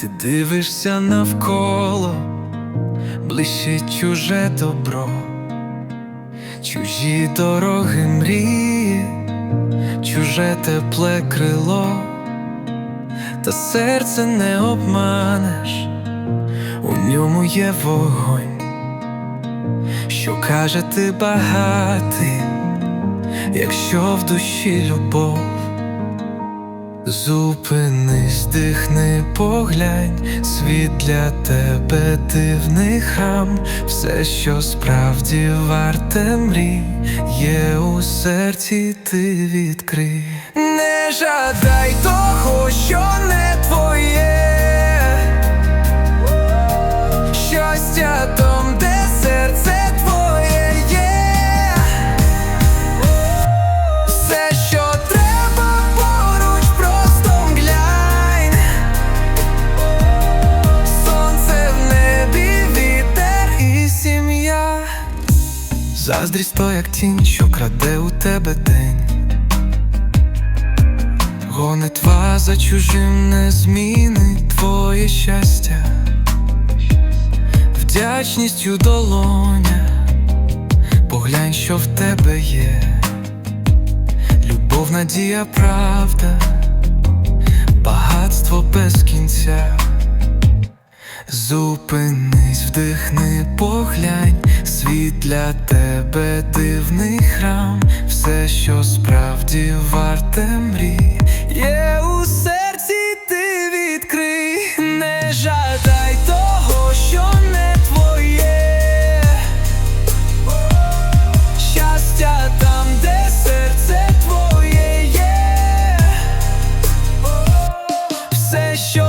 Ти дивишся навколо, ближче чуже добро, чужі дороги мрії, чуже тепле крило, та серце не обманеш, у ньому є вогонь, що каже ти багатий, якщо в душі любов. Зупинись, дихни, поглянь, світ для тебе дивний храм, все, що справді варте мрій, є у серці, ти відкрий. Не жадай того, що не Заздрість то як тінь, що краде у тебе день. Гонитва за чужим не змінить твоє щастя. Вдячністю долоня Поглянь, що в тебе є. Любов, надія, правда, багатство без кінця. Зупинись, вдихни, поглянь, для тебе дивний храм, все, що справді варте мрій, є у серці, ти відкрий, не жадай того, що не твоє. Щастя там, де серце твоє є, все, що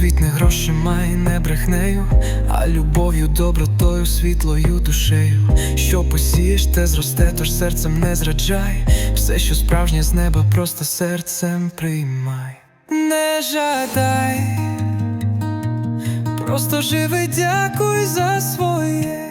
світ не грошима і не брехнею, а любов'ю, добротою, світлою душею. Що посієш, те зросте, тож серцем не зраджай. Все, що справжнє з неба, просто серцем приймай. Не жадай, просто живи, дякуй за своє.